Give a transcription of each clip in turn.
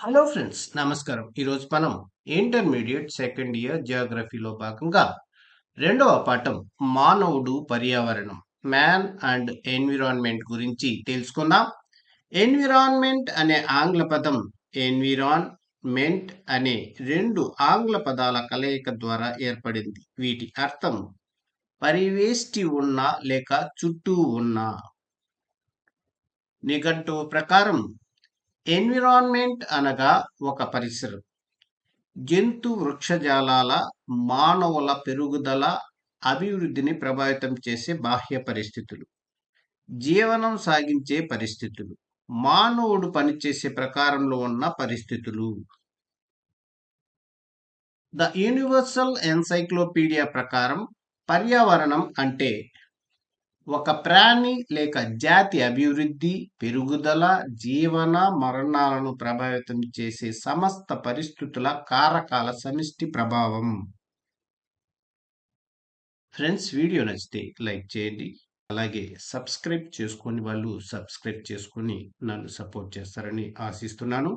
Hello friends నమస్కారం ఈరోజు మనం ఇంటర్మీడియట్ సెకండ్ ఇయర్ జియోగ్రఫీలో భాగంగా రెండవ పాఠం మానవుడు పర్యావరణం మ్యాన్ అండ్ ఎన్విరాన్మెంట్ గురించి తెలుసుకుందాం. ఎన్విరాన్మెంట్ అనే ఆంగ్ల పదం ఎన్విరాన్మెంట్ అనే రెండు ఆంగ్ల పదాల కలయిక ద్వారా ఏర్పడింది. వీటి అర్థం పరివేష్టి ఉన్న లేక చుట్టూ ఉన్న. నిఘంటువు ప్రకారం ఎన్విరాన్మెంట్ అనగా ఒక పరిసరం. జంతు వృక్షజాలాల మానవుల పెరుగుదల అభివృద్ధిని ప్రభావితం చేసే బాహ్య పరిస్థితులు. జీవనం సాగించే పరిస్థితులు. మానవుడు పనిచేసే ప్రకారంలో ఉన్న పరిస్థితులు. ద యూనివర్సల్ ఎన్సైక్లోపీడియా ప్రకారం పర్యావరణం అంటే ఒక ప్రాణి లేక జాతి అభివృద్ధి పెరుగుదల జీవన మరణాలను ప్రభావితం చేసే సమస్త పరిస్థితుల కారకాల సమిష్టి ప్రభావం. ఫ్రెండ్స్ వీడియో నచ్చితే లైక్ చేయండి. అలాగే సబ్స్క్రైబ్ చేసుకుని వాళ్ళు సబ్స్క్రైబ్ చేసుకుని నన్ను సపోర్ట్ చేస్తారని ఆశిస్తున్నాను.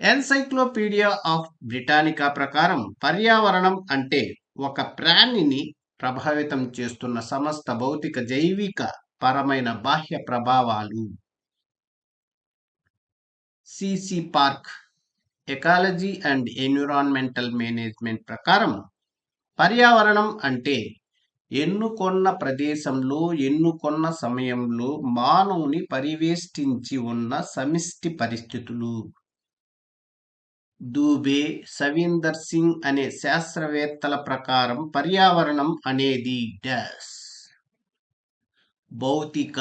ఎన్సైక్లోపీడియా ఆఫ్ బ్రిటానికా ప్రకారం పర్యావరణం అంటే ఒక ప్రాణిని ప్రభావితం చేస్తున్న సమస్త భౌతిక జైవిక పరమైన బాహ్య ప్రభావాలు. C C Park ecology and environmental management ప్రకారం పర్యావరణం అంటే ఎన్నుకొన్న ప్రదేశంలో ఎన్నుకొన్న సమయంలో మానవుని పరివేష్టించి ఉన్న సమిష్టి పరిస్థితులు. దూబే సవీందర్ సింగ్ అనే శాస్త్రవేత్తల ప్రకారం పర్యావరణం అనేది డాష్ భౌతిక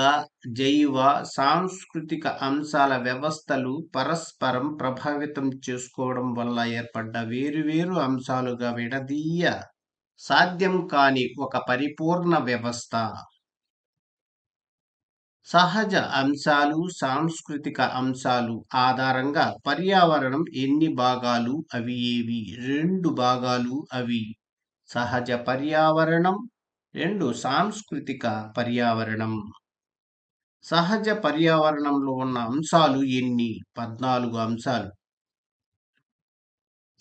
జైవ సాంస్కృతిక అంశాల వ్యవస్థలు పరస్పరం ప్రభావితం చేసుకోవడం వల్ల ఏర్పడ్డ వేరువేరు అంశాలుగా విడదీయ సాధ్యం కాని ఒక పరిపూర్ణ వ్యవస్థ. సహజ అంశాలు సాంస్కృతిక అంశాలు ఆధారంగా పర్యావరణం ఎన్ని భాగాలు? అవి ఏవి? రెండు భాగాలు అవి. సహజ పర్యావరణం రెండు సాంస్కృతిక పర్యావరణం. సహజ పర్యావరణంలో ఉన్న అంశాలు ఎన్ని? పద్నాలుగు అంశాలు.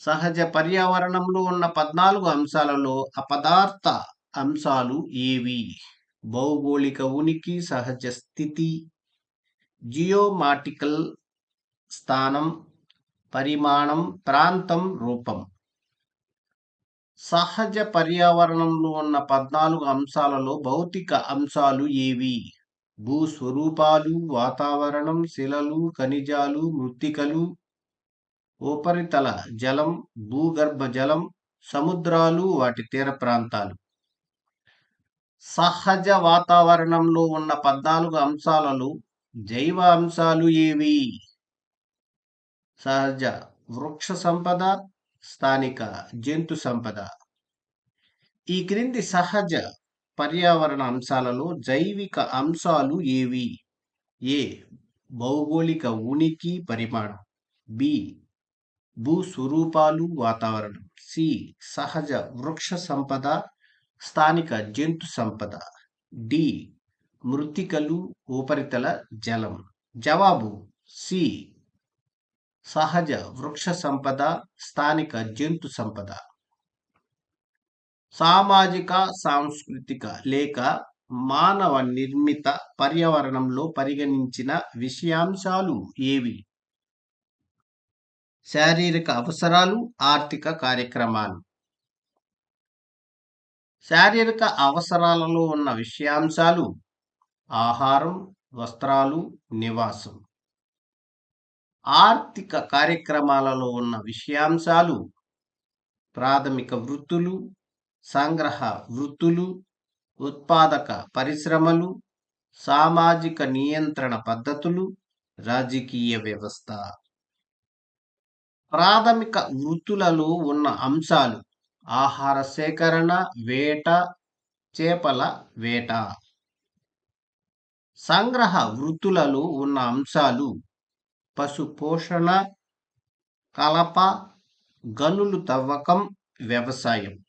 సహజ పర్యావరణంలో ఉన్న పద్నాలుగు అంశాలలో అపదార్థ అంశాలు ఏవి? భౌగోళిక ఉనికి సహజ స్థితి జియోమాటికల్ స్థానం పరిమాణం ప్రాంతం రూపం. సహజ పర్యావరణంలో ఉన్న పద్నాలుగు అంశాలలో భౌతిక అంశాలు ఏవి? భూస్వరూపాలు వాతావరణం శిలలు ఖనిజాలు మృత్తికలు ఉపరితల జలం భూగర్భ జలం సముద్రాలు వాటి తీర ప్రాంతాలు. సహజ వాతావరణంలో ఉన్న పద్నాలుగు అంశాలలో జైవ అంశాలు ఏవి? సహజ వృక్ష సంపద స్థానిక జంతు సంపద. ఈ క్రింది సహజ పర్యావరణ అంశాలలో జైవిక అంశాలు ఏవి? ఏ. భౌగోళిక ఉనికి పరిమాణం. బి. భూస్వరూపాలు వాతావరణం. సి. సహజ వృక్ష సంపద. స్థానిక జంతు సంపద. డి. మృతికలు ఉపరితల జలం. జవాబు సి. సహజ వృక్ష సంపద స్థానిక జంతు సంపద. సామాజిక సాంస్కృతిక లేక మానవ నిర్మిత పర్యావరణంలో పరిగణించిన విషయాంశాలు ఏవి? శారీరక అవసరాలు ఆర్థిక కార్యక్రమాలు. శారీరక అవసరాలలో ఉన్న విషయాంశాలు ఆహారం వస్త్రాలు నివాసం. ఆర్థిక కార్యక్రమాలలో ఉన్న విషయాంశాలు ప్రాథమిక వృత్తులు సంగ్రహ వృత్తులు ఉత్పాదక పరిశ్రమలు సామాజిక నియంత్రణ పద్ధతులు రాజకీయ వ్యవస్థ. ప్రాథమిక వృత్తులలో ఉన్న అంశాలు ఆహార సేకరణ వేట చేపల వేట. సంగ్రహ వృత్తులలో ఉన్న అంశాలు పశు పోషణ కలప గనులు తవ్వకం వ్యవసాయం.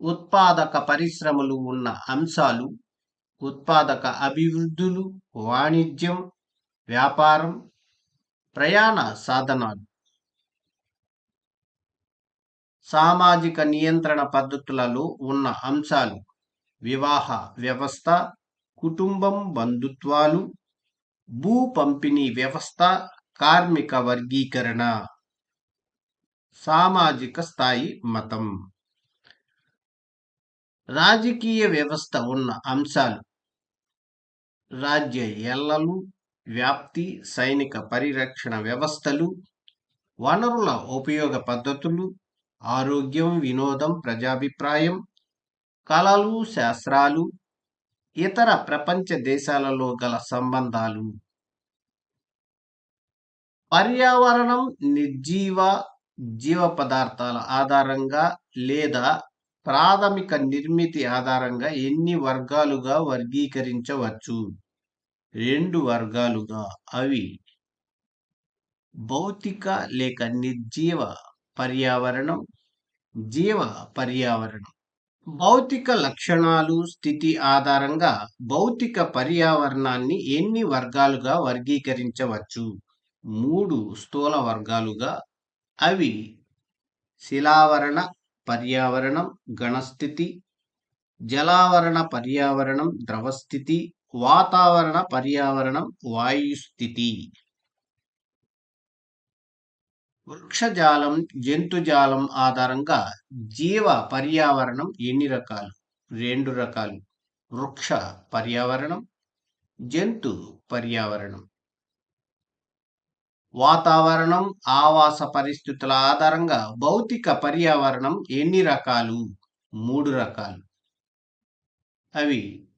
ఉత్పాదక పరిశ్రమలు ఉన్న అంశాలు ఉత్పాదక అభివృద్ధులు వాణిజ్యం వ్యాపారం ప్రయాణ సాధనాలు. సామాజిక నియంత్రణ పద్ధతులలో ఉన్న అంశాలు వివాహ వ్యవస్థ కుటుంబం బంధుత్వాలు భూ పంపిణీ వ్యవస్థ కార్మిక వర్గీకరణ. సామాజిక స్థాయి మతం. రాజకీయ వ్యవస్థ ఉన్న అంశాలు. రాజ్య ఎల్లలు వ్యాప్తి సైనిక పరిరక్షణ వ్యవస్థలు వనరుల ఉపయోగ పద్ధతులు ఆరోగ్యం వినోదం ప్రజాభిప్రాయం కళలు శాస్త్రాలు ఇతర ప్రపంచ దేశాలలో గల సంబంధాలు. పర్యావరణం నిర్జీవ జీవ పదార్థాల ఆధారంగా లేదా ప్రాథమిక నిర్మితి ఆధారంగా ఎన్ని వర్గాలుగా వర్గీకరించవచ్చు? రెండు వర్గాలుగా అవి భౌతిక లేక నిర్జీవ పర్యావరణం జీవ పర్యావరణం. భౌతిక లక్షణాలు స్థితి ఆధారంగా భౌతిక పర్యావరణాన్ని ఎన్ని వర్గాలుగా వర్గీకరించవచ్చు? మూడు స్థూల వర్గాలుగా. అవి శిలావరణ పర్యావరణం గణస్థితి జలావరణ పర్యావరణం ద్రవస్థితి వాతావరణ పర్యావరణం వాయుస్థితి. వృక్షజాలం జంతుజాలం ఆధారంగా జీవ పర్యావరణం ఎన్ని రకాలు? రెండు రకాలు. వృక్ష పర్యావరణం జంతు పర్యావరణం. వాతావరణం ఆవాస పరిస్థితుల ఆధారంగా భౌతిక పర్యావరణం ఎన్ని రకాలు? మూడు రకాలు. అవి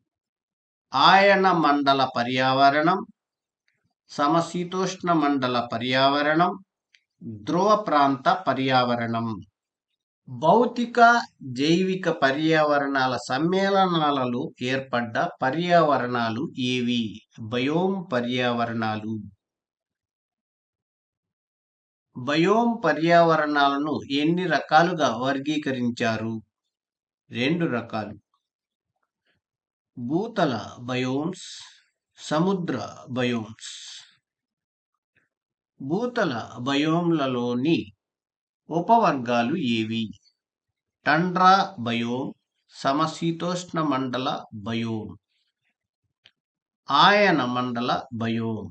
ఆయన మండల పర్యావరణం సమశీతోష్ణ మండల పర్యావరణం ధ్రువ ప్రాంత పర్యావరణం. భౌతిక జైవిక పర్యావరణాల సమ్మేళనాలలో ఏర్పడ్డ పర్యావరణాలు ఏవి? బయోమ్ పర్యావరణాలు. బయోమ్ పర్యావరణాలను ఎన్ని రకాలుగా వర్గీకరించారు? రెండు రకాలు. భూతల బయోమ్స్ సముద్ర బయోమ్స్. భూతల బయోమ్లలోని ఉపవర్గాలు ఏవి? టండ్రా బయోమ్ సమశీతోష్ణ మండల బయోమ్ ఆయన మండల బయోమ్.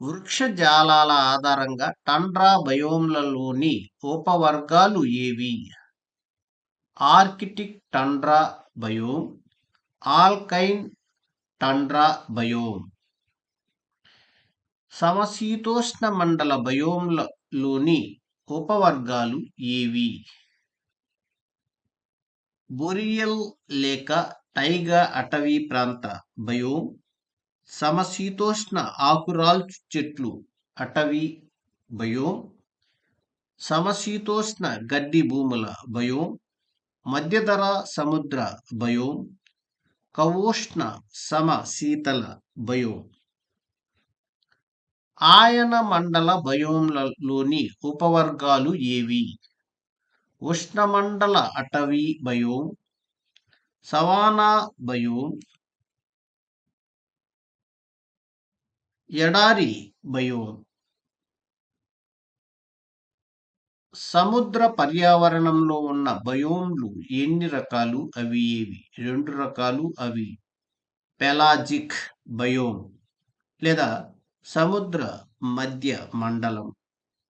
వృక్షజాలాల ఆధారంగా టండ్రా బయోమ్లలోని ఉపవర్గాలు ఏవి? Arctic tundra biome alpine tundra biome. సమశీతోష్ణ మండల బయోమ్లలోని ఉపవర్గాలు ఏవి? బొరియల్ లేక టైగా అటవీ ప్రాంత బయోమ్ సమశీతోష్ణ ఆకురాల్చు చెట్లు అటవీ బయోమ్ సమశీతోష్ణ గడ్డి భూముల బయోమ్ మధ్యధర సముద్ర బయోమ్ కవోష్ణ సమ శీతల బయోమ్. ఆయన మండల బయోమ్లలోని ఉపవర్గాలు ఏవి? ఉష్ణమండల అటవీ బయోమ్ సవానా బయోమ్ ఎడారి బయోమ్ సముద్ర పర్యావరణంలో ఉన్న బయోమ్లు ఎన్ని రకాలు? అవి ఏవి? రెండు రకాలు అవి. పెలాజిక్ బయోమ్ లేదా సముద్ర మధ్య మండలం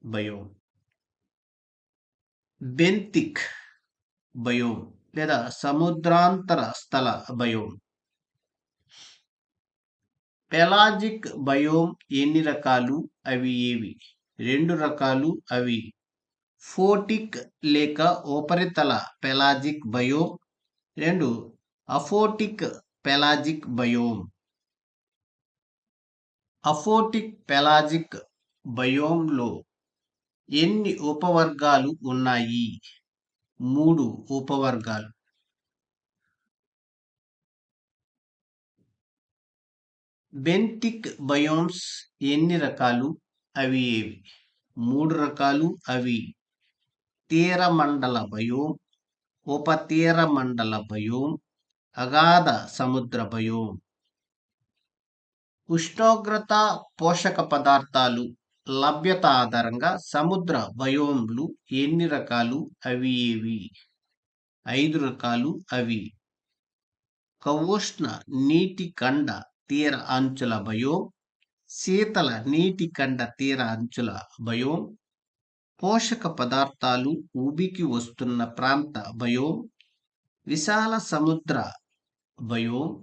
బయోమ్. బెంతిక్ బయోమ్ లేదా సముద్రాంతర స్థల బయోమ్. పెలాజిక్ బయోమ్ ఎన్ని రకాలు? అవి ఏవి? రెండు రకాలు అవి. ఫోటిక్ లేక ఉపరితల పెలాజిక్ బయోమ్. రెండు aphotic pelagic biome. Aphotic pelagic బయోమ్లో ఎన్ని ఉపవర్గాలు ఉన్నాయి? మూడు ఉపవర్గాలు. బెంతిక్ బయోమ్స్ ఎన్ని రకాలు? అవి ఏవి? మూడు రకాలు అవి. తీరమండల బయోమ్ ఉపతీర మండల బయోమ్ అగాధ సముద్ర బయోమ్. ఉష్ణోగ్రత పోషక పదార్థాలు లభ్యత ఆధారంగా సముద్ర బయోమ్లు ఎన్ని రకాలు? అవి ఏవి? ఐదు రకాలు అవి. కవోష్ణ నీటి కండ తీర అంచుల బయోమ్ శీతల నీటి కండ తీర అంచుల బయోమ్ పోషక పదార్థాలు ఉబికి వస్తున్న ప్రాంత బయోమ్ విశాల సముద్ర బయోమ్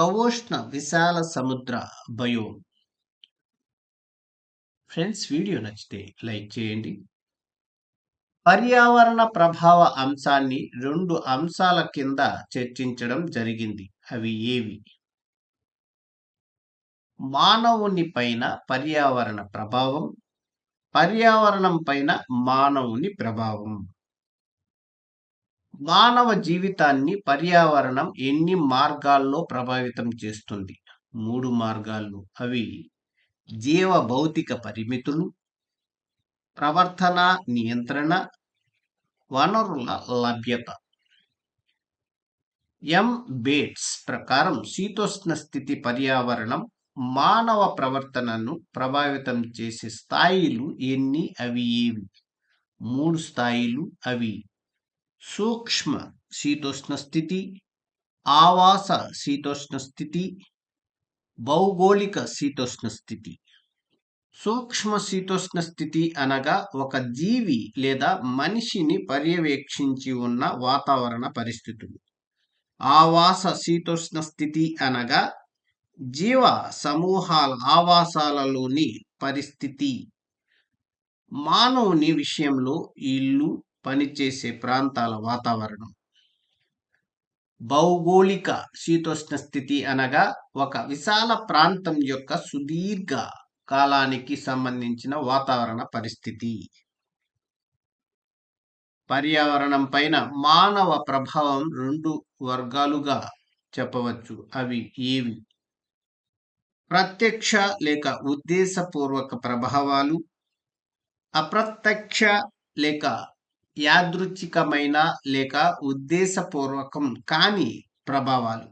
కవోష్ణ విశాల సముద్ర బయోమ్ ఫ్రెండ్స్ వీడియో నచ్చితే లైక్ చేయండి. పర్యావరణ ప్రభావ అంశాన్ని రెండు అంశాల కింద చర్చించడం జరిగింది. అవి ఏవి? మానవుని పైన పర్యావరణ ప్రభావం పర్యావరణం పైన మానవుని ప్రభావం. మానవ జీవితాన్ని పర్యావరణం ఎన్ని మార్గాల్లో ప్రభావితం చేస్తుంది? మూడు మార్గాలు. అవి జీవ భౌతిక పరిమితులు ప్రవర్తన నియంత్రణ వనరుల లభ్యత. ఎం. బేట్స్ ప్రకారం శీతోష్ణ స్థితి పర్యావరణం మానవ ప్రవర్తనను ప్రభావితం చేసే స్థాయిలు ఎన్ని? అవి ఏవి? మూడు స్థాయిలు. అవి సూక్ష్మ శీతోష్ణ స్థితి ఆవాస శీతోష్ణ స్థితి భౌగోళిక శీతోష్ణ స్థితి. సూక్ష్మ శీతోష్ణ స్థితి అనగా ఒక జీవి లేదా మనిషిని పర్యవేక్షించి ఉన్న వాతావరణ పరిస్థితులు. ఆవాస శీతోష్ణ స్థితి అనగా జీవ సమూహాల ఆవాసాలలోని పరిస్థితి. మానవుని విషయంలో ఇల్లు పనిచేసే ప్రాంతాల వాతావరణం. భౌగోళిక శీతోష్ణ స్థితి అనగా ఒక విశాల ప్రాంతం యొక్క సుదీర్ఘ కాలానికి సంబంధించిన వాతావరణ పరిస్థితి. పర్యావరణం పైన మానవ ప్రభావం రెండు వర్గాలుగా చెప్పవచ్చు. అవి ఏవి? ప్రత్యక్ష లేక ఉద్దేశపూర్వక ప్రభావాలు అప్రత్యక్ష లేక యాదృచ్ఛికమైన లేక ఉద్దేశపూర్వకం కాని ప్రభావాలు.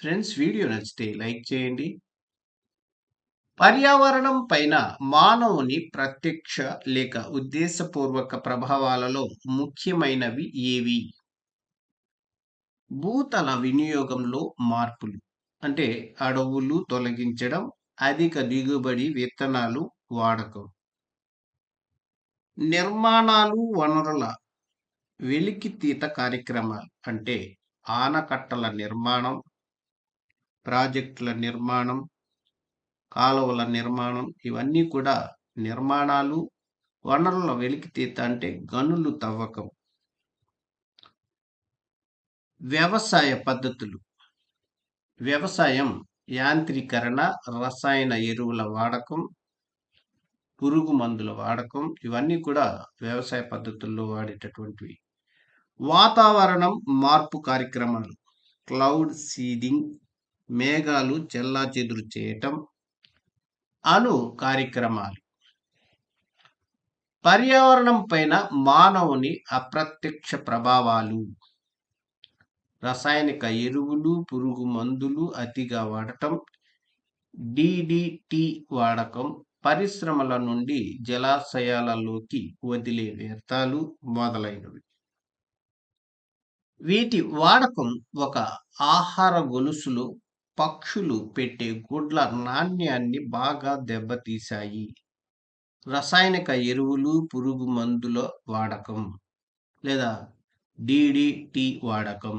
ఫ్రెండ్స్ వీడియో నచ్చితే లైక్ చేయండి. పర్యావరణం పైన మానవుని ప్రత్యక్ష లేక ఉద్దేశపూర్వక ప్రభావాలలో ముఖ్యమైనవి ఏవి? భూతల వినియోగంలో మార్పులు. అంటే అడవులు తొలగించడం అధిక దిగుబడి విత్తనాలు వాడకం. నిర్మాణాలు వనరుల వెలికితీత కార్యక్రమాలు అంటే ఆనకట్టల నిర్మాణం ప్రాజెక్టుల నిర్మాణం కాలువల నిర్మాణం ఇవన్నీ కూడా నిర్మాణాలు వనరుల వెలికితీత అంటే గనులు తవ్వకం. వ్యవసాయ పద్ధతులు. వ్యవసాయం యాంత్రీకరణ రసాయన ఎరువుల వాడకం పురుగు మందుల వాడకం ఇవన్నీ కూడా వ్యవసాయ పద్ధతుల్లో వాడేటటువంటివి. వాతావరణం మార్పు కార్యక్రమాలు. క్లౌడ్ సీడింగ్ మేఘాలు చెల్లా చెదురు చేయటం అను కార్యక్రమాలు. పర్యావరణం పైన మానవుని అప్రత్యక్ష ప్రభావాలు. రసాయనిక ఎరువులు పురుగు మందులు అతిగా వాడటం. డిడిటి వాడకం పరిశ్రమల నుండి జలాశయాలలోకి వదిలే వ్యర్థాలు మొదలైనవి. వీటి వాడకం ఒక ఆహార గొలుసులో పక్షులు పెట్టే గుడ్ల నాణ్యాన్ని బాగా దెబ్బతీశాయి. రసాయనిక ఎరువులు పురుగు మందుల వాడకం లేదా డిడిటి వాడకం.